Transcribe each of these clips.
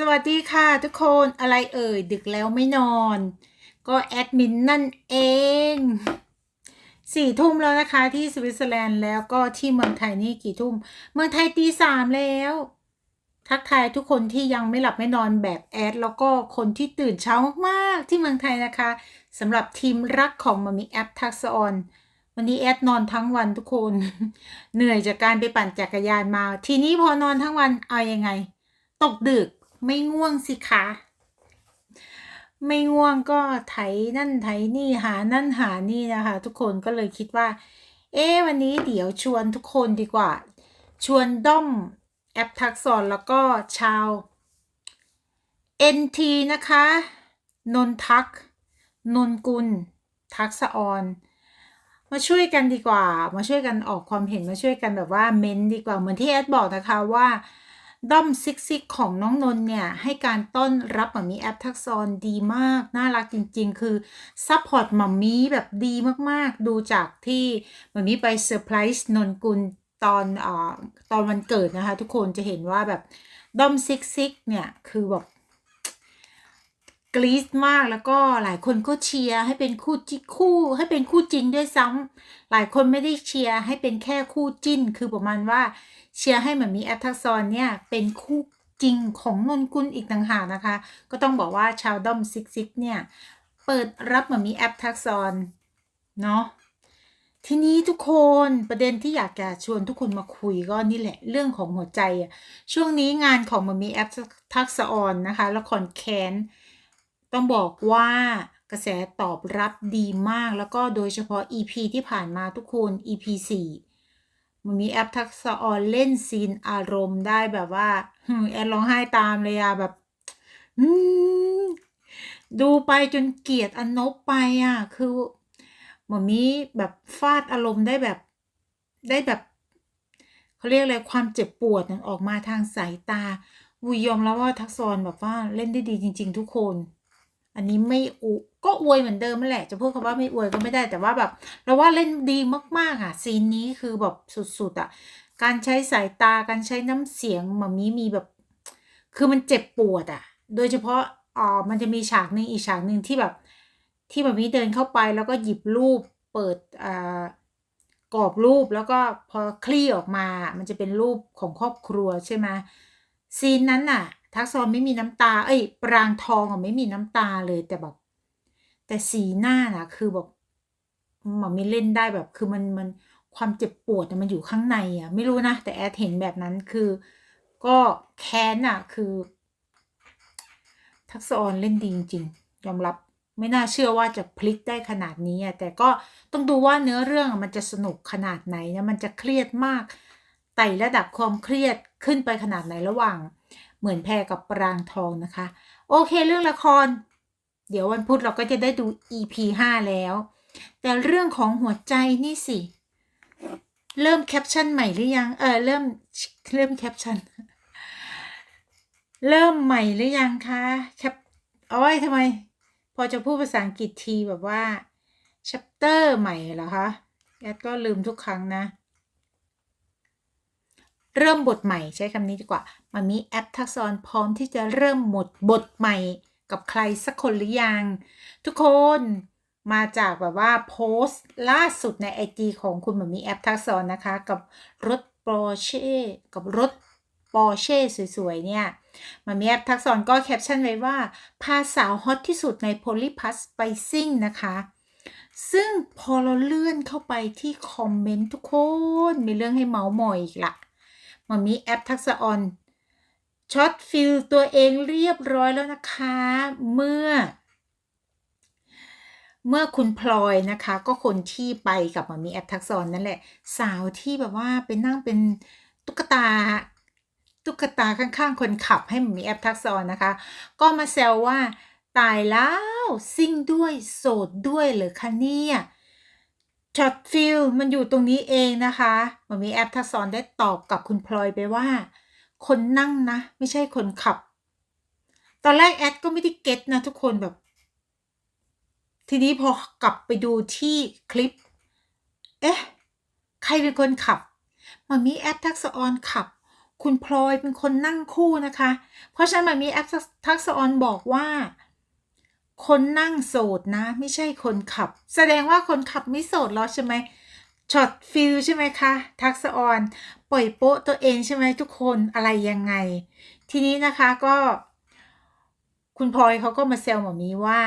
สวัสดีค่ะทุกคนอะไรเอ่ย ดึกแล้วไม่นอน ก็แอดมินนั่นเองสี่ทุ่มแล้วนะคะที่สวิตเซอร์แลนด์แล้วก็ที่เมืองไทยนี่กี่ทุ่ม เมืองไทยตีสามแล้ว ทักทายทุกคนที่ยังไม่หลับไม่นอนแบบแอด แล้วก็คนที่ตื่นเช้ามากๆที่เมืองไทยนะคะสำหรับทีมรักของมามีแอปทักษออนวันนี้แอดนอนทั้งวันทุกคน เหนื่อยจากการไปปั่นจักรยานมา ทีนี้พอนอนทั้งวันเอายังไง ตกดึก ไม่ง่วงสิคะ ไม่ง่วงก็ไถนั่นไถนี่หานั่นหานี่นะคะ ทุกคนก็เลยคิดว่า เอ๊วันนี้เดี๋ยวชวนทุกคนดีกว่า ชวนด้อมแอปทักษอนแล้วก็ชาว NT นะคะ นนทัก นนกุล ทักษะออนมาช่วยกันดีกว่า มาช่วยกันออกความเห็นมาช่วยกันแบบว่าเม้นดีกว่าเหมือนที่แอดบอกนะคะว่า ด้อมซิกซิกของน้องนนท์เนี่ย ให้การต้อนรับหมามีแอปทักซอนดีมาก น่ารักจริง ๆ คือซัพพอร์ตหมามีแบบดีมากๆ ดูจากที่หมามีไปเซอร์ไพรส์นนกุลตอนอ่าตอนวันเกิดนะคะ ทุกคนจะเห็นว่าแบบด้อมซิกซิกเนี่ย คือแบบ กรี๊ดมากแล้วก็หลายคนก็เชียร์ให้เป็นคู่จิคู่ ให้เป็นคู่จริงด้วยซ้ำหลายคนไม่ได้เชียร์ให้เป็นแค่คู่จิ้น คือประมาณว่าเชียร์ให้เหมือนมีแอปทักษรเนี่ยเป็นคู่จริงของนนกุลอีกต่างหากนะคะ ก็ต้องบอกว่าชาวด้อมซิกซิกเนี่ย เปิดรับเหมือนมีแอปทักษรเนาะทีนี้ทุกคนประเด็นที่อยากจะชวนทุกคนมาคุยก็นี่แหละเรื่องของหัวใจอะช่วงนี้งานของมันมีแอปทักษออนนะคะละครแคน ต้องบอกว่ากระแสตอบรับดีมากแล้วก็โดยเฉพาะ EP ที่ผ่านมาทุกคน EP 4มันมีแอปทักษะออนเล่นซีนอารมณ์ได้แบบว่าแอนร้องไห้ตามเลยอะแบบดูไปจนเกลียดอนนบไปอะคือหมอมีแบบฟาดอารมณ์ได้แบบได้แบบเขาเรียกอะไรความเจ็บปวดนั้นออกมาทางสายตาวุยยอมแล้วว่าทักษรแบบว่าเล่นได้ดีจริง ๆ ทุกคน อันนี้ไม่อุก็อวยเหมือนเดิมนั่นแหละ จะพูดคำว่าไม่อวยก็ไม่ได้แต่ว่าแบบ เราว่าเล่นดีมากๆอะซีนนี้คือแบบสุดๆอะการใช้สายตาการใช้น้ำเสียงมามีมีแบบ คือมันเจ็บปวดอะ โดยเฉพาะอ๋อมันจะมีฉากหนึ่งอีกฉากหนึ่งที่แบบ ที่แบบมีเดินเข้าไปแล้วก็หยิบรูปเปิดอ่ากรอบรูปแล้วก็พอคลี่ออกมา มันจะเป็นรูปของครอบครัวใช่ไหมซีนนั้นน่ะ ทักษรไม่มีน้ำตา เอ้ย ปรางทองอะไม่มีน้ำตาเลยแต่แบบแต่สีหน้าน่ะคือแบบหมอมีเล่นได้แบบ คือมันมันความเจ็บปวดมันอยู่ข้างในอะ ไม่รู้นะ แต่แอดเห็นแบบนั้นคือ ก็แค้นอะ คือ ทักษรเล่นดีจริงๆยอมรับไม่น่าเชื่อว่าจะพลิกได้ขนาดนี้อะแต่ก็ต้องดูว่าเนื้อเรื่องมันจะสนุกขนาดไหนนะมันจะเครียดมากไต่ระดับความเครียดขึ้นไปขนาดไหนระหว่าง เหมือนแพรกับปรางทองนะคะ โอเคเรื่องละคร เดี๋ยววันพุธเราก็จะได้ดู EP 5 แล้ว แต่เรื่องของหัวใจนี่สิ เริ่มแคปชั่นใหม่หรือยัง เออเริ่มเริ่มแคปชั่นเริ่มใหม่หรือยังคะแคปเอาไว้ทำไม พอจะพูดภาษาอังกฤษทีแบบว่า chapter ใหม่เหรอคะแอดก็ลืมทุกครั้งนะ เริ่มบทใหม่ใช้คำนี้ดีกว่ามันมีแอปทักษรพร้อมที่จะเริ่มหมดบทใหม่กับใครสักคนหรือยัง ทุกคนมาจากแบบว่าโพสต์ล่าสุดในไอจีของคุณมันมีแอปทักษรนะคะ กับรถปอร์เช่กับรถปอร์เช่สวยๆ เนี่ยมันมีแอปทักษรก็แคปชั่นไว้ว่า พาสาวฮอตที่สุดในโพลิพัสไปซิ่งนะคะ ซึ่งพอเราเลื่อนเข้าไปที่คอมเมนต์ทุกคน มีเรื่องให้เมาส์มอยอีกละ มันมีแอปทักษะออนช็อตฟิลตัวเองเรียบร้อยแล้วนะคะ เมื่อ เมื่อคุณพลอยนะคะ ก็คนที่ไปกับมามีแอปทักษรนั่นแหละ สาวที่แบบว่าเป็นนั่งเป็นตุ๊กตาตุ๊กตาข้างๆ คนขับให้มามีแอปทักษรนะคะ ก็มาแซวว่า ตายแล้ว ซิ่งด้วยโสดด้วยเหรอคะเนี่ย ช็อตฟิลมันอยู่ตรงนี้เองนะคะมันมีแอปทักษรได้ตอบกับคุณพลอยไปว่า คนนั่งนะ ไม่ใช่คนขับ ตอนแรกแอดก็ไม่ได้เก็ตนะทุกคนแบบ ทีนี้พอกลับไปดูที่คลิป เอ๊ะ ใครเป็นคนขับมันมีแอปทักษออนขับ คุณพลอยเป็นคนนั่งคู่นะคะ เพราะฉะนั้นมันมีแอปทักษออนบอกว่า คนนั่งโสดนะ ไม่ใช่คนขับ แสดงว่าคนขับไม่โสดแล้วใช่ไหมช็อตฟิลใช่ไหมคะ ทักษะออนปล่อยโป๊ะตัวเองใช่ไหมทุกคนอะไรยังไง ทีนี้นะคะก็ คุณพลอยเขาก็มาแซวหมอมีว่า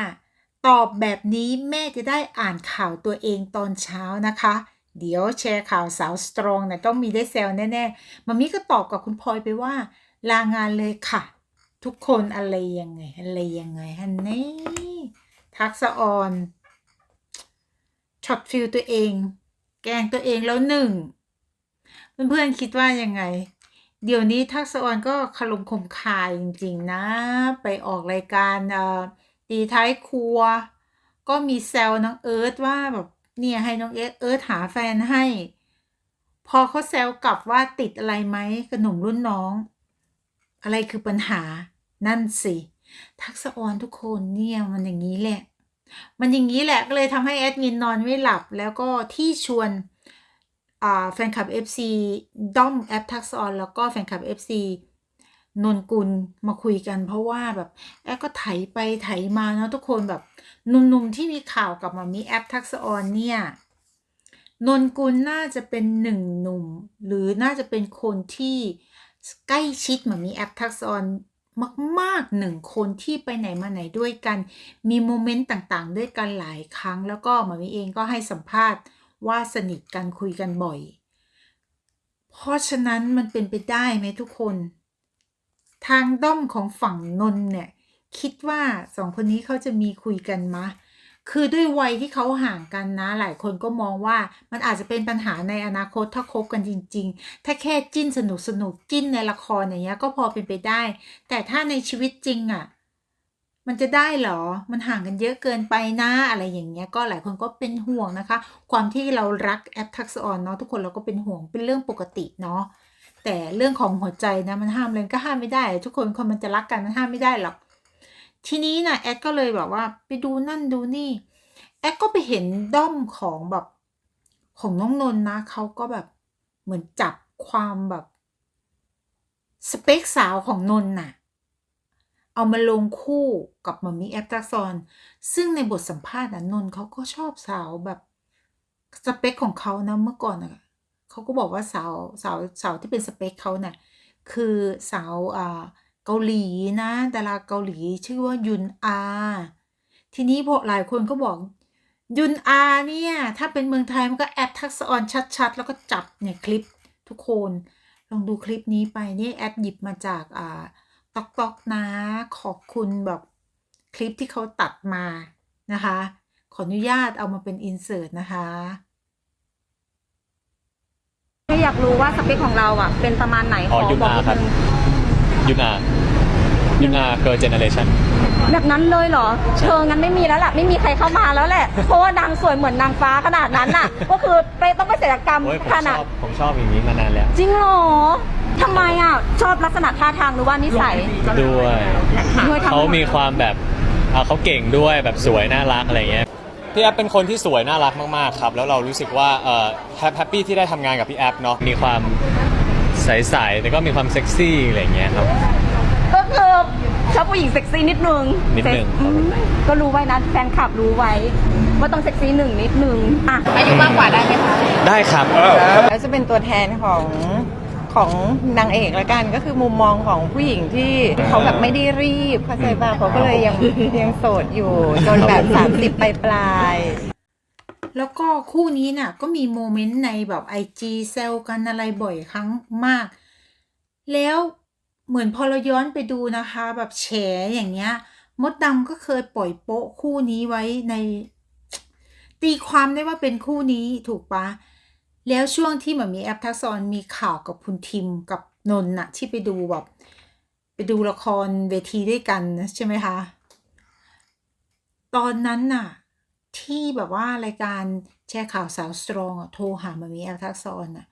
ตอบแบบนี้แม่จะได้อ่านข่าวตัวเองตอนเช้านะคะ เดี๋ยวแชร์ข่าวสาวสตรองนะต้องมีได้แซวแน่ๆมามีก็ตอบกับคุณพลอยไปว่า ลางานเลยค่ะ ทุกคนอะไรยังไง อะไรยังไงฮันนี่ทักษะออนช็อตฟิลตัวเอง แกงตัวเองแล้วหนึ่งเพื่อนๆคิดว่ายังไง เดี๋ยวนี้ทักษะออนก็คารมคมคายจริง ๆ นะ ไปออกรายการเอ่อตีท้ายครัว ก็มีแซวน้องเอิร์ธว่าแบบเนี่ยให้น้องเอิร์ธเอิร์ธหาแฟนให้ พอเขาแซวกลับว่าติดอะไรไหมกับหนุ่มรุ่นน้อง อะไรคือปัญหานั่นสิ ทักษะออนทุกคนเนี่ยมันอย่างนี้แหละ มันอย่างนี้แหละก็เลยทำให้แอดมินนอนไม่หลับ แล้วก็ที่ชวนแฟนคลับ FC ด้อมแอปทักษะออนแล้วก็แฟนคลับ FC นนกุลมาคุยกันเพราะว่าแบบแอปก็ไถไปไถมาเนาะทุกคนแบบหนุ่มๆที่มีข่าวกับมามีแอปทักษะออนเนี่ยนนกุลน่าจะเป็นหนึ่งหนุ่ม หรือน่าจะเป็นคนที่ ใกล้ชิดเหมือนมีแอปทักษอนมากๆหนึ่งคนที่ไปไหนมาไหนด้วยกัน มีโมเมนต์ต่างๆ ด้วยกันหลายครั้ง แล้วก็หมามีเองก็ให้สัมภาษณ์ว่าสนิทกันคุยกันบ่อย เพราะฉะนั้นมันเป็นไปได้ไหมทุกคน ทางด้อมของฝั่งนน์เนี่ย คิดว่าสองคนนี้เขาจะมีคุยกันมะ คือด้วยวัยที่เขาห่างกันนะ หลายคนก็มองว่ามันอาจจะเป็นปัญหาในอนาคตถ้าคบกันจริง ๆ ถ้าแค่จิ้นสนุกสนุกจิ้นในละครอย่างเงี้ยก็พอเป็นไปได้ แต่ถ้าในชีวิตจริงอะ่ะ มันจะได้เหรอ มันห่างกันเยอะเกินไปนะอะไรอย่างเงี้ย ก็หลายคนก็เป็นห่วงนะคะ ความที่เรารักแอปทักษออนเนาะทุกคนเราก็เป็นห่วงเป็นเรื่องปกติเนาะแต่เรื่องของหัวใจนะมันห้ามเลยก็ห้ามไม่ได้ ทุกคนคนมันจะรักกันมันห้ามไม่ได้หรอก ทีนี้นะแอดก็เลยแบบว่า ไปดูนั่นดูนี่ แอดก็ไปเห็นด้อมของแบบของน้องนนนะเขาก็แบบเหมือนจับความแบบสเปคสาวของนนน่ะ เอามาลงคู่กับมัมมี่แอปทักซอน ซึ่งในบทสัมภาษณ์นะนนเขาก็ชอบสาวแบบสเปคของเขานะเมื่อก่อนนะเขาก็บอกว่าสาวสาวสาวที่เป็นสเปคเขาน่ะคือสาวอ่า เกาหลีนะดาราเกาหลีชื่อว่ายุนอา ทีนี้พอหลายคนก็บอกยุนอาเนี่ยถ้าเป็นเมืองไทยมันก็แอดทักษะออนชัด ๆ แล้วก็จับเนี่ยคลิปทุกคนลองดูคลิปนี้ไปนี่แอดหยิบมาจากอ่าตอกตอกนะขอบคุณแบบคลิปที่เขาตัดมานะคะ ขออนุญาตเอามาเป็นอินเสิร์ตนะคะแค่อยากรู้ว่าสเปคของเราอะเป็นประมาณไหนอ๋อยุนบออากนิดครับนึงยุนา ยุนาเกิร์ลเจเนเรชันแบบนั้นเลยเหรอเชิงงั้นไม่มีแล้วแหละไม่มีใครเข้ามาแล้วแหละ เพราะว่านางสวยเหมือนนางฟ้าขนาดนั้นน่ะ ก็คือไปต้องไปศัลยกรรมโอ้ยผมขชนาดอบผมชอบอย่างนี้มานานแล้ว จริงเหรอทำไมอะ ชอบลักษณะท่าทางหรือว่านิสัยด้วย ด้วยทั้งเขามีความแบบอ่าเขาเก่งด้วยแบบสวยน่ารักอะไรเงี้ยพี่แอฟเป็นคนที่สวยน่ารักมากๆครับแล้วเรารู้สึกว่าเอ่อแฮปปี้ที่ได้ทำงานกับพี่แอฟเนาะมีความใสๆแต่ก็มีความเซ็กซี่อะไรเงี้ยครับก็คือช อบผู้หญิงเซ็กซี่นิดนึงนิดนึงอืมก็รู้ไว้นะแฟนคลับรู้ไว้ ว่าต้องเซ็กซี่หนึ่งนิดนึงอะอายุมากกว่าได้ไหมคะได้ครับ แล้วจะเป็นตัวแทนของของนางเอกละกันก็คือมุมมองของผู้หญิงที่เขาแบบไม่ได้รีบเข้าใจป่ะเขาก็เลยยังยังโสดอยู่จนแบบ 30 ปลายปลายๆ แล้วก็คู่นี้น่ะก็มีโมเมนต์ในแบบไอจีเซลกันอะไรบ่อยครั้งมาก แล้ว เหมือนพอเราย้อนไปดูนะคะ แบบแฉอย่างเงี้ย มดดำก็เคยปล่อยโป๊ะคู่นี้ไว้ใน ตีความได้ว่าเป็นคู่นี้ถูกปะแล้วช่วงที่เหมือนมีแอปทักษรมีข่าวกับคุณทิมกับนนท์น่ะ ที่ไปดูแบบไปดูละครเวทีด้วยกันนะใช่ไหมคะ ตอนนั้นน่ะ ที่แบบว่ารายการแชร์ข่าวสาวสตรองโทรหามามีแอลทักษรน่ะ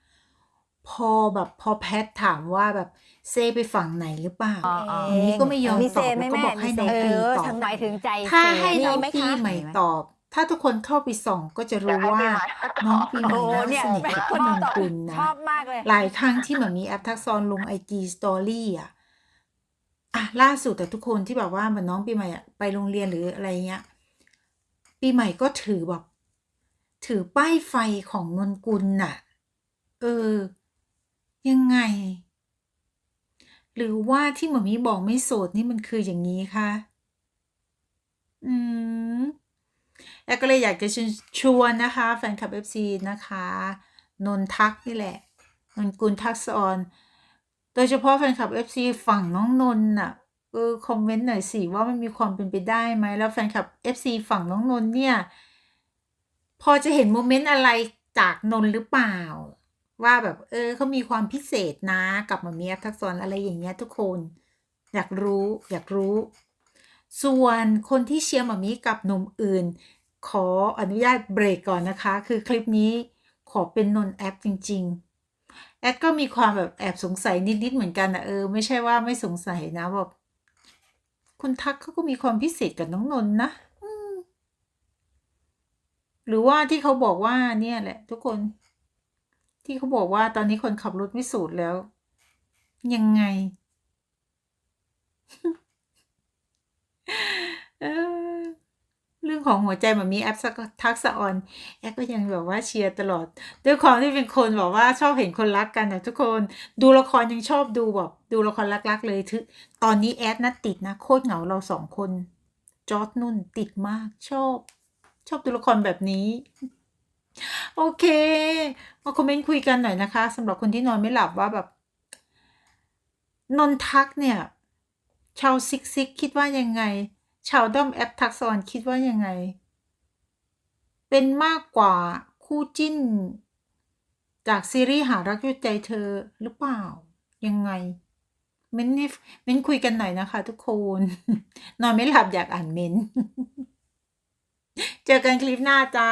พอแบบพอแพทถามว่าแบบเซไปฝั่งไหนหรือเปล่าอ๋ออ๋ออันนี้ก็ไม่ยอมมีตเซอบไหมแล้วก็แม่บอกให้มีน้องเซปีเออตอบทำไมถึงใจถ้าเซให้น้องมีไหมปีคะใหม่ตอบ ถ้าทุกคนเข้าไปส่องก็จะรู้ว่าน้องปีใหม่โอ้น่าเนี่ยสนิทกับพี่นนกุลนะชอบมากเลยหลายครั้งที่เหมือนมีแอปทักษรลงไอจีสตอรี่อะอะล่าสุดแต่ทุกคนที่แบบว่าเหมือนน้องปีใหม่อะไปโรงเรียนหรืออะไรเงี้ยปีใหม่ก็ถือแบบถือป้ายไฟของนนกุลน่ะ เออ ยังไง หรือว่าที่หมอมีบอกไม่โสดนี่มันคืออย่างนี้คะอืมแล้วก็เลยอยากจะชวนนะคะ แฟนคลับ FC นะคะ นนทักนี่แหละ นนกุลทักษรโดยเฉพาะแฟนคลับ FC ฝั่งน้องนนน่ะเออคอมเมนต์หน่อยสิว่ามันมีความเป็นไปได้ไหมแล้วแฟนคลับ FC ฝั่งน้องนนเนี่ย พอจะเห็นโมเมนต์อะไรจากนนหรือเปล่า ว่าแบบเออเขามีความพิเศษนะกับหมามีแอฟทักษรอะไรอย่างเงี้ยทุกคน อยากรู้อยากรู้ ส่วนคนที่เชียร์หมามีกับหนุ่มอื่น ขออนุญาตเบรกก่อนนะคะ คือคลิปนี้ขอเป็นนนแอปจริง ๆ แอดก็มีความแบบแอบสงสัยนิดๆเหมือนกันนะเออไม่ใช่ว่าไม่สงสัยนะแบบคุณทักเขาก็มีความพิเศษกับน้องนนนะหรือว่าที่เขาบอกว่าเนี่ยแหละ ทุกคน ที่เขาบอกว่าตอนนี้คนขับรถวิสูตรแล้ว ยังไง เรื่องของหัวใจแบบมีแอปทักษะออน แอปก็ยังแบบว่าเชียร์ตลอด ด้วยความที่เป็นคนแบบว่าชอบเห็นคนรักกันนะทุกคน ดูละครยังชอบดูแบบดูละครรักๆเลยทึตอนนี้แอดนะติดนะ โคตรเหงาเราสองคนจอร์ดนุ่นติดมากชอบ ชอบดูละครแบบนี้ โอเค มาคอมเมนต์คุยกันหน่อยนะคะสำหรับคนที่นอนไม่หลับว่าแบบ นนทักเนี่ย ชาวซิกซิกคิดว่ายังไง ชาวด้อมแอปทักษรคิดว่ายังไง เป็นมากกว่าคู่จิ้น จากซีรีส์หารักด้วยใจเธอหรือเปล่า ยังไงเม้นเม้นคุยกันหน่อยนะคะ ทุกคน นอนไม่หลับอยากอ่านเม้น เจอกันคลิปหน้าจ้า